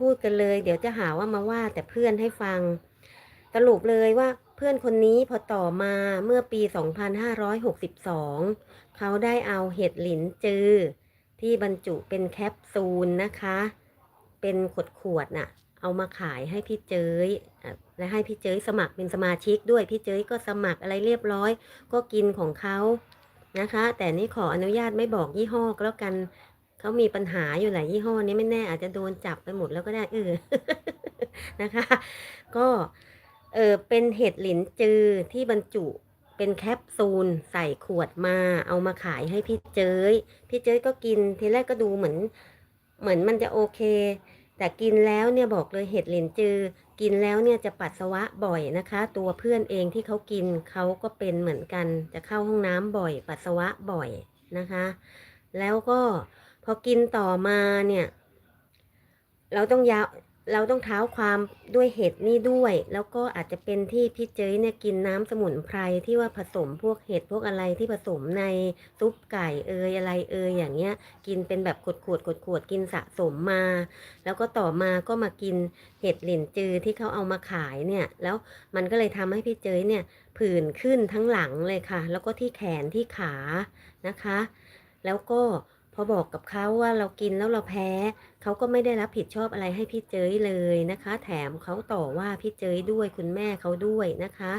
พูดกันเลย เดี๋ยวจะหาว่ามาว่าแต่เพื่อนให้ฟัง สรุปเลยว่าเพื่อนคนนี้พอต่อมาเมื่อปี 2562 เขาได้เอาเห็ดหลินจือ ที่บรรจุเป็นแคปซูลนะคะ เป็นขวดขวดๆน่ะ เอามาขายให้พี่เจยและให้พี่เจยสมัครเป็นสมาชิกด้วยพี่เจยก็สมัครอะไรเรียบร้อย ก็กินของเขานะคะ แต่นี่ขออนุญาตไม่บอกยี่ห้อก็แล้วกัน เขามีปัญหาอยู่หลายยี่ห้อนี้ไม่แน่อาจจะโดนจับไปหมดแล้วก็ได้เออนะคะ ก็เออเป็นเห็ดหลินจือที่บรรจุเป็นแคปซูลใส่ขวดมาเอามาขายให้พี่เจยพี่เจยก็กินทีแรกก็ดูเหมือน เหมือนมันจะโอเค แต่กินแล้วเนี่ยบอกเลยเห็ดหลินจือ กินแล้วเนี่ยจะปัสสาวะบ่อยนะคะ ตัวเพื่อนเองที่เขากินเขาก็เป็นเหมือนกัน จะเข้าห้องน้ำบ่อย ปัสสาวะบ่อยนะคะ แล้วก็ พอกินต่อมาเนี่ย เราต้องยาวเราต้องเท้าความด้วยเห็ดนี่ด้วย แล้วก็อาจจะเป็นที่พี่เจยเนี่ยกินน้ำสมุนไพรที่ว่าผสมพวกเห็ดพวกอะไรที่ผสมในซุปไก่เอยอะไรเอยอย่างเงี้ย กินเป็นแบบขวดขวดขวดขวดกินสะสมมา แล้วก็ต่อมาก็มากินเห็ดหลินจือที่เขาเอามาขายเนี่ย แล้วมันก็เลยทำให้พี่เจยเนี่ยผื่นขึ้นทั้งหลังเลยค่ะ แล้วก็ที่แขนที่ขานะคะ แล้วก็ พอบอกกับเขาว่าเรากินแล้วเราแพ้เขาก็ไม่ได้รับผิดชอบอะไรให้พี่เจยเลยนะคะ แถมเขาต่อว่าพี่เจยด้วยคุณแม่เขาด้วยนะคะ